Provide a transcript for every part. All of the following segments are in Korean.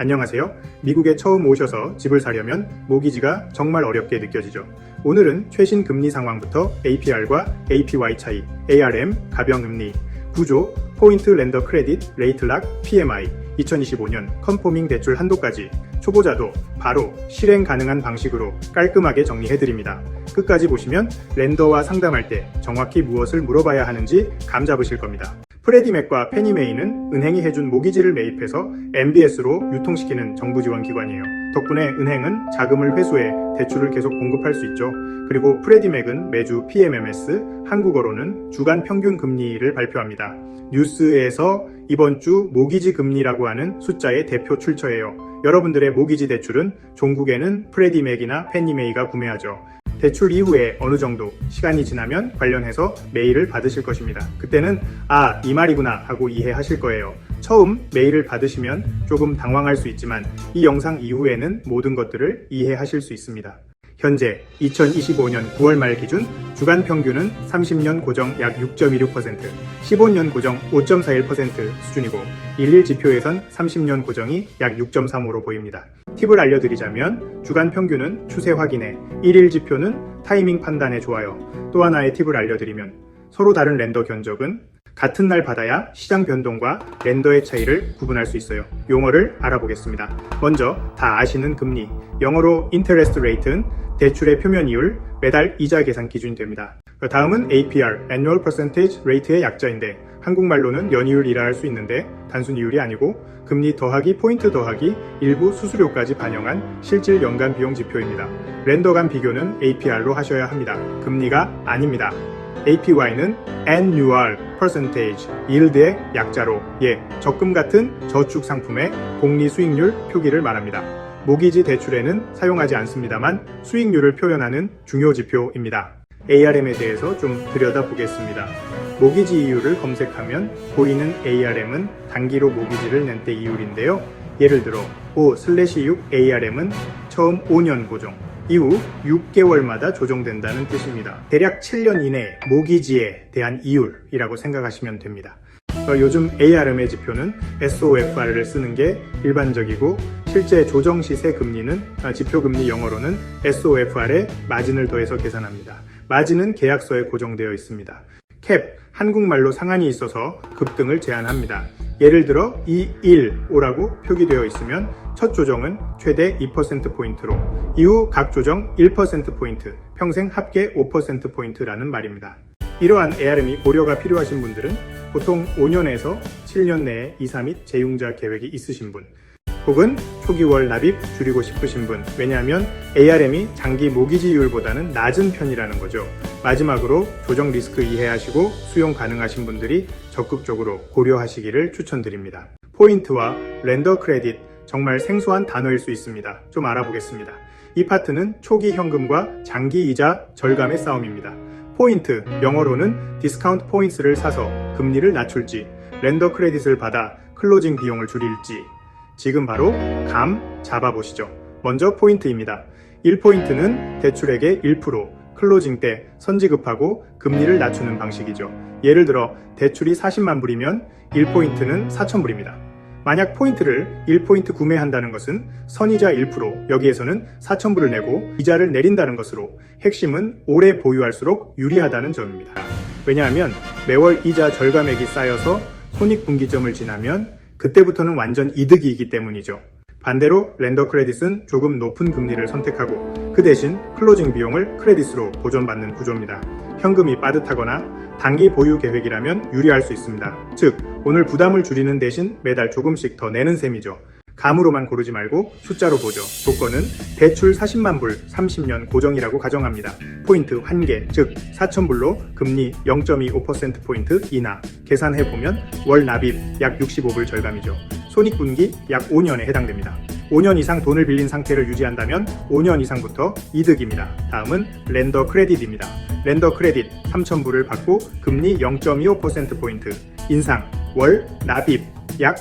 안녕하세요. 미국에 처음 오셔서 집을 사려면 모기지가 정말 어렵게 느껴지죠. 오늘은 최신 금리 상황부터 APR과 APY 차이, ARM, 가병금리, 구조, 포인트 렌더 크레딧, 레이트락, PMI, 2025년 컨포밍 대출 한도까지 초보자도 바로 실행 가능한 방식으로 깔끔하게 정리해드립니다. 끝까지 보시면 렌더와 상담할 때 정확히 무엇을 물어봐야 하는지 감 잡으실 겁니다. 프레디맥과 페니메이는 은행이 해준 모기지를 매입해서 MBS로 유통시키는 정부 지원 기관이에요. 덕분에 은행은 자금을 회수해 대출을 계속 공급할 수 있죠. 그리고 프레디맥은 매주 PMMS, 한국어로는 주간 평균 금리를 발표합니다. 뉴스에서 이번 주 모기지 금리라고 하는 숫자의 대표 출처예요. 여러분들의 모기지 대출은 종국에는 프레디맥이나 페니메이가 구매하죠. 대출 이후에 어느 정도 시간이 지나면 관련해서 메일을 받으실 것입니다. 그때는 아, 이 말이구나 하고 이해하실 거예요. 처음 메일을 받으시면 조금 당황할 수 있지만 이 영상 이후에는 모든 것들을 이해하실 수 있습니다. 현재 2025년 9월 말 기준 주간 평균은 30년 고정 약 6.26%, 15년 고정 5.41% 수준이고 일일 지표에선 30년 고정이 약 6.35로 보입니다. 팁을 알려드리자면 주간 평균은 추세 확인에, 일일 지표는 타이밍 판단에 좋아요. 또 하나의 팁을 알려드리면 서로 다른 렌더 견적은 같은 날 받아야 시장 변동과 렌더의 차이를 구분할 수 있어요. 용어를 알아보겠습니다. 먼저 다 아시는 금리, 영어로 interest rate는 대출의 표면 이율, 매달 이자 계산 기준이 됩니다. 그 다음은 APR, annual percentage rate의 약자인데 한국말로는 연이율이라 할 수 있는데 단순 이율이 아니고 금리 더하기 포인트 더하기 일부 수수료까지 반영한 실질 연간 비용 지표입니다. 렌더 간 비교는 APR로 하셔야 합니다. 금리가 아닙니다. APY는 annual percentage yield의 약자로 예, 적금 같은 저축 상품의 복리 수익률 표기를 말합니다. 모기지 대출에는 사용하지 않습니다만 수익률을 표현하는 중요 지표입니다. ARM에 대해서 좀 들여다보겠습니다. 모기지 이율을 검색하면 보이는 ARM은 단기로 모기지를 낸 때 이율인데요. 예를 들어 5/6 ARM은 처음 5년 고정, 이후 6개월마다 조정된다는 뜻입니다. 대략 7년 이내 모기지에 대한 이율이라고 생각하시면 됩니다. 어, 요즘 ARM의 지표는 SOFR을 쓰는 게 일반적이고 실제 조정 시세 금리는 아, 지표 금리 영어로는 SOFR에 마진을 더해서 계산합니다. 마진은 계약서에 고정되어 있습니다. 캡 한국말로 상한이 있어서 급등을 제한합니다. 예를 들어 215라고 표기되어 있으면 첫 조정은 최대 2%포인트로 이후 각 조정 1%포인트, 평생 합계 5%포인트라는 말입니다. 이러한 ARM이 고려가 필요하신 분들은 보통 5년에서 7년 내에 이사 및 재융자 계획이 있으신 분, 혹은 초기 월 납입 줄이고 싶으신 분, 왜냐하면 ARM이 장기 모기지율보다는 낮은 편이라는 거죠. 마지막으로 조정 리스크 이해하시고 수용 가능하신 분들이 적극적으로 고려하시기를 추천드립니다. 포인트와 렌더 크레딧, 정말 생소한 단어일 수 있습니다. 좀 알아보겠습니다. 이 파트는 초기 현금과 장기 이자 절감의 싸움입니다. 포인트, 영어로는 디스카운트 포인트를 사서 금리를 낮출지, 렌더 크레딧을 받아 클로징 비용을 줄일지, 지금 바로 감 잡아보시죠. 먼저 포인트입니다. 1포인트는 대출액의 1%, 클로징 때 선지급하고 금리를 낮추는 방식이죠. 예를 들어 대출이 40만 불이면 1포인트는 4,000불입니다. 만약 포인트를 1포인트 구매한다는 것은 선이자 1% 여기에서는 4,000불을 내고 이자를 내린다는 것으로 핵심은 오래 보유할수록 유리하다는 점입니다. 왜냐하면 매월 이자 절감액이 쌓여서 손익분기점을 지나면 그때부터는 완전 이득이기 때문이죠. 반대로 렌더 크레딧은 조금 높은 금리를 선택하고 그 대신 클로징 비용을 크레딧으로 보존받는 구조입니다. 현금이 빠듯하거나 단기 보유 계획이라면 유리할 수 있습니다. 즉, 오늘 부담을 줄이는 대신 매달 조금씩 더 내는 셈이죠. 감으로만 고르지 말고 숫자로 보죠. 조건은 대출 40만 불 30년 고정이라고 가정합니다. 포인트 환계, 즉 4,000불로 금리 0.25%포인트 인하. 계산해 보면 월 납입 약 65불 절감이죠. 손익분기 약 5년에 해당됩니다. 5년 이상 돈을 빌린 상태를 유지한다면 5년 이상부터 이득입니다. 다음은 렌더 크레딧입니다. 렌더 크레딧 3,000불을 받고 금리 0.25%포인트 인상, 월 납입 약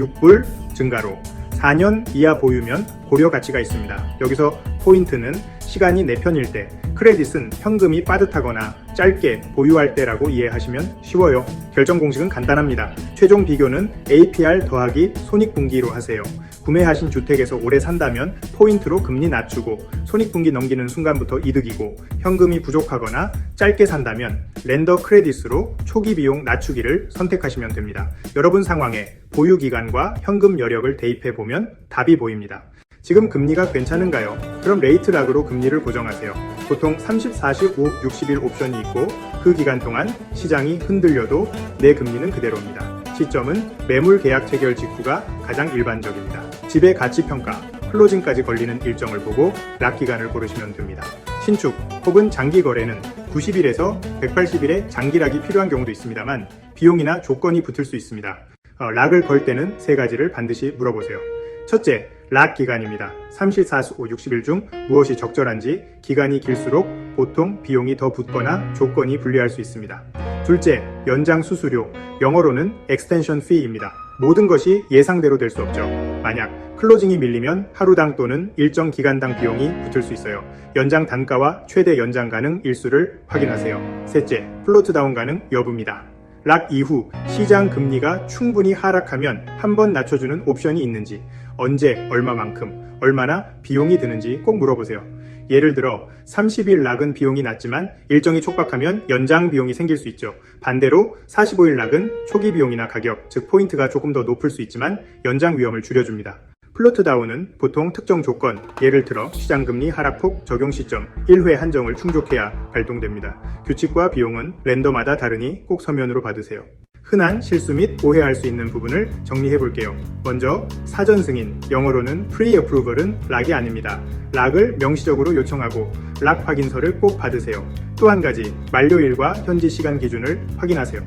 66불 증가로 4년 이하 보유면 고려 가치가 있습니다. 여기서 포인트는 시간이 내 편일 때, 크레딧은 현금이 빠듯하거나 짧게 보유할 때라고 이해하시면 쉬워요. 결정 공식은 간단합니다. 최종 비교는 APR 더하기 손익분기로 하세요. 구매하신 주택에서 오래 산다면 포인트로 금리 낮추고 손익분기 넘기는 순간부터 이득이고 현금이 부족하거나 짧게 산다면 렌더 크레딧으로 초기 비용 낮추기를 선택하시면 됩니다. 여러분 상황에 보유 기간과 현금 여력을 대입해 보면 답이 보입니다. 지금 금리가 괜찮은가요? 그럼 레이트 락으로 금리를 고정하세요. 보통 30, 40, 5, 60일 옵션이 있고 그 기간 동안 시장이 흔들려도 내 금리는 그대로입니다. 시점은 매물 계약 체결 직후가 가장 일반적입니다. 집의 가치 평가, 클로징까지 걸리는 일정을 보고 락 기간을 고르시면 됩니다. 신축 혹은 장기 거래는 90일에서 180일의 장기락이 필요한 경우도 있습니다만 비용이나 조건이 붙을 수 있습니다. 어, 락을 걸 때는 세 가지를 반드시 물어보세요. 첫째, 락 기간입니다. 30, 40, 5, 60일 중 무엇이 적절한지 기간이 길수록 보통 비용이 더 붙거나 조건이 불리할 수 있습니다. 둘째, 연장 수수료, 영어로는 extension fee입니다. 모든 것이 예상대로 될 수 없죠. 만약 클로징이 밀리면 하루당 또는 일정 기간당 비용이 붙을 수 있어요. 연장 단가와 최대 연장 가능 일수를 확인하세요. 셋째, 플로트 다운 가능 여부입니다. 락 이후 시장 금리가 충분히 하락하면 한 번 낮춰주는 옵션이 있는지, 언제, 얼마만큼, 얼마나 비용이 드는지 꼭 물어보세요. 예를 들어 30일 락은 비용이 낮지만 일정이 촉박하면 연장 비용이 생길 수 있죠. 반대로 45일 락은 초기 비용이나 가격, 즉 포인트가 조금 더 높을 수 있지만 연장 위험을 줄여줍니다. 플로트 다운은 보통 특정 조건, 예를 들어 시장금리 하락폭 적용 시점, 1회 한정을 충족해야 발동됩니다. 규칙과 비용은 랜더마다 다르니 꼭 서면으로 받으세요. 흔한 실수 및 오해할 수 있는 부분을 정리해 볼게요. 먼저 사전 승인, 영어로는 pre-approval은 락이 아닙니다. 락을 명시적으로 요청하고 락 확인서를 꼭 받으세요. 또 한 가지, 만료일과 현지 시간 기준을 확인하세요.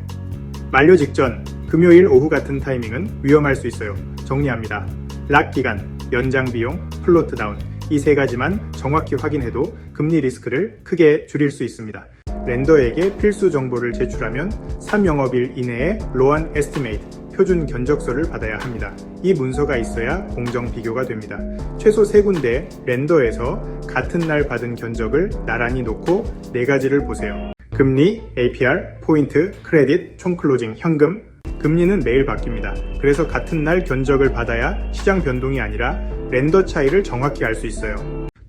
만료 직전 금요일 오후 같은 타이밍은 위험할 수 있어요. 정리합니다. 락 기간, 연장 비용, 플로트 다운 이 세 가지만 정확히 확인해도 금리 리스크를 크게 줄일 수 있습니다. 렌더에게 필수 정보를 제출하면 3영업일 이내에 로안 에스티메이트 표준 견적서를 받아야 합니다. 이 문서가 있어야 공정 비교가 됩니다. 최소 세 군데 렌더에서 같은 날 받은 견적을 나란히 놓고 네 가지를 보세요. 금리, APR, 포인트, 크레딧, 총 클로징, 현금. 금리는 매일 바뀝니다. 그래서 같은 날 견적을 받아야 시장 변동이 아니라 렌더 차이를 정확히 알 수 있어요.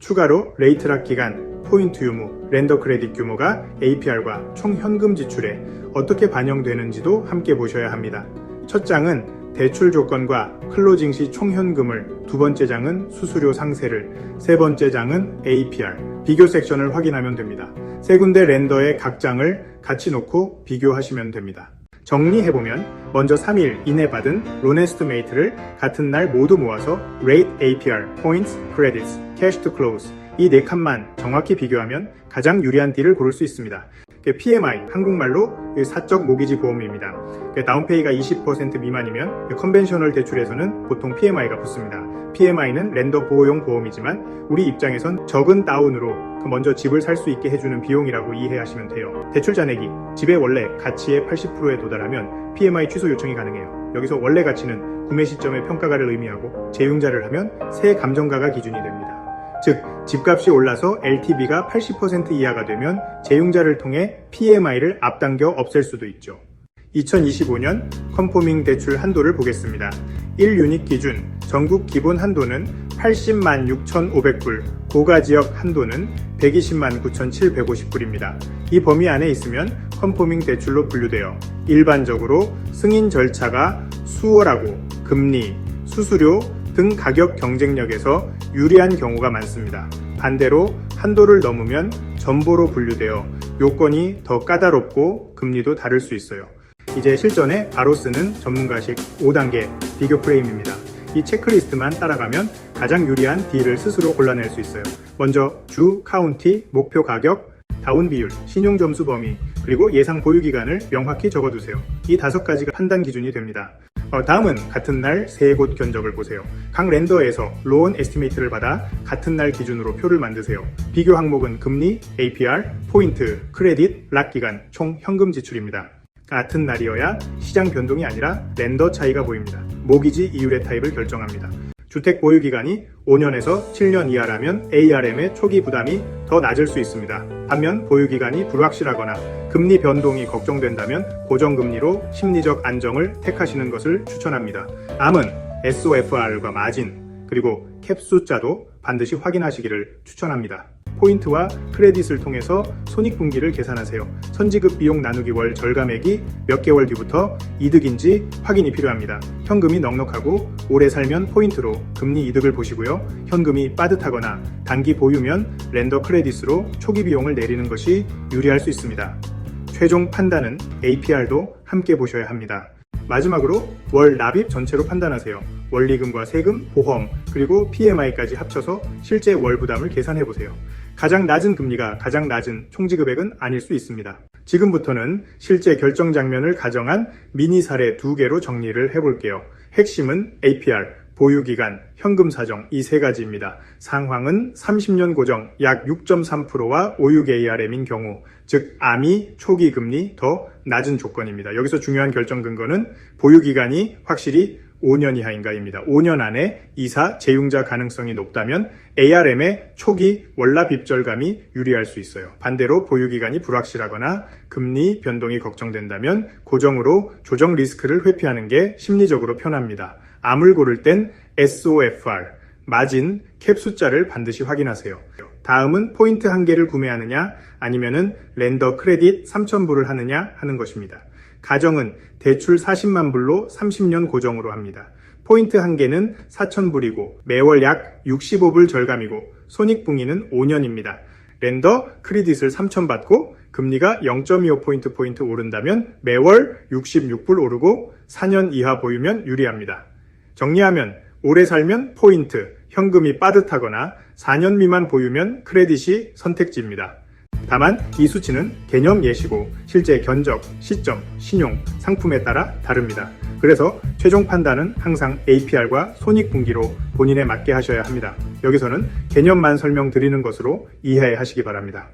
추가로 레이트락 기간, 포인트 유무, 렌더 크레딧 규모가 APR과 총 현금 지출에 어떻게 반영되는지도 함께 보셔야 합니다. 첫 장은 대출 조건과 클로징 시 총 현금을, 두 번째 장은 수수료 상세를, 세 번째 장은 APR, 비교 섹션을 확인하면 됩니다. 세 군데 렌더의 각 장을 같이 놓고 비교하시면 됩니다. 정리해보면 먼저 3일 이내 받은 론 에스티메이트를 같은 날 모두 모아서 Rate APR, Points, Credits, Cash to Close 이 네 칸만 정확히 비교하면 가장 유리한 딜을 고를 수 있습니다. PMI, 한국말로 사적 모기지 보험입니다. 다운페이가 20% 미만이면 컨벤셔널 대출에서는 보통 PMI가 붙습니다. PMI는 렌더 보호용 보험이지만 우리 입장에선 적은 다운으로 그 먼저 집을 살 수 있게 해주는 비용이라고 이해하시면 돼요. 대출 잔액이 집의 원래 가치의 80%에 도달하면 PMI 취소 요청이 가능해요. 여기서 원래 가치는 구매 시점의 평가가를 의미하고 재융자를 하면 새 감정가가 기준이 됩니다. 즉, 집값이 올라서 LTV가 80% 이하가 되면 재융자를 통해 PMI를 앞당겨 없앨 수도 있죠. 2025년 컨포밍 대출 한도를 보겠습니다. 1유닛 기준 전국 기본 한도는 80만 6,500불, 고가 지역 한도는 120만 9,750불입니다. 이 범위 안에 있으면 컨포밍 대출로 분류되어 일반적으로 승인 절차가 수월하고 금리, 수수료 등 가격 경쟁력에서 유리한 경우가 많습니다. 반대로 한도를 넘으면 전보로 분류되어 요건이 더 까다롭고 금리도 다를 수 있어요. 이제 실전에 바로 쓰는 전문가식 5단계 비교 프레임입니다. 이 체크리스트만 따라가면 가장 유리한 딜을 스스로 골라낼 수 있어요. 먼저 주, 카운티, 목표 가격, 다운 비율, 신용 점수 범위, 그리고 예상 보유 기간을 명확히 적어두세요. 이 다섯 가지가 판단 기준이 됩니다. 어, 다음은 같은 날 세 곳 견적을 보세요. 각 렌더에서 로원 에스티메이트를 받아 같은 날 기준으로 표를 만드세요. 비교 항목은 금리, APR, 포인트, 크레딧, 락 기간, 총 현금 지출입니다. 같은 날이어야 시장 변동이 아니라 렌더 차이가 보입니다. 모기지 이율의 타입을 결정합니다. 주택 보유 기간이 5년에서 7년 이하라면 ARM의 초기 부담이 더 낮을 수 있습니다. 반면 보유 기간이 불확실하거나 금리 변동이 걱정된다면 고정금리로 심리적 안정을 택하시는 것을 추천합니다. 암은 SOFR과 마진 그리고 캡 숫자도 반드시 확인하시기를 추천합니다. 포인트와 크레딧을 통해서 손익분기를 계산하세요. 선지급 비용 나누기 월 절감액이 몇 개월 뒤부터 이득인지 확인이 필요합니다. 현금이 넉넉하고 오래 살면 포인트로 금리 이득을 보시고요. 현금이 빠듯하거나 단기 보유면 랜더 크레딧으로 초기 비용을 내리는 것이 유리할 수 있습니다. 최종 판단은 APR도 함께 보셔야 합니다. 마지막으로 월 납입 전체로 판단하세요. 원리금과 세금, 보험, 그리고 PMI까지 합쳐서 실제 월 부담을 계산해 보세요. 가장 낮은 금리가 가장 낮은 총지급액은 아닐 수 있습니다. 지금부터는 실제 결정 장면을 가정한 미니 사례 두 개로 정리를 해볼게요. 핵심은 APR, 보유기간, 현금 사정 이 세 가지입니다. 상황은 30년 고정 약 6.3%와 5, 6ARM인 경우, 즉 암이 초기 금리 더 낮은 조건입니다. 여기서 중요한 결정 근거는 보유기간이 확실히 5년 이하인가입니다. 5년 안에 이사 재융자 가능성이 높다면 ARM의 초기 월납 입절감이 유리할 수 있어요. 반대로 보유 기간이 불확실하거나 금리 변동이 걱정된다면 고정으로 조정 리스크를 회피하는 게 심리적으로 편합니다. 암을 고를 땐 SOFR, 마진, 캡 숫자를 반드시 확인하세요. 다음은 포인트 한 개를 구매하느냐 아니면은 랜더 크레딧 3,000불을 하느냐 하는 것입니다. 가정은 대출 40만 불로 30년 고정으로 합니다. 포인트 한 개는 4,000불이고 매월 약 65불 절감이고 손익분기는 5년입니다. 랜더 크레딧을 3,000 받고 금리가 0.25포인트 포인트 오른다면 매월 66불 오르고 4년 이하 보유면 유리합니다. 정리하면 오래 살면 포인트, 현금이 빠듯하거나 4년 미만 보유면 크레딧이 선택지입니다. 다만 이 수치는 개념 예시고 실제 견적, 시점, 신용, 상품에 따라 다릅니다. 그래서 최종 판단은 항상 APR과 손익분기로 본인에 맞게 하셔야 합니다. 여기서는 개념만 설명드리는 것으로 이해하시기 바랍니다.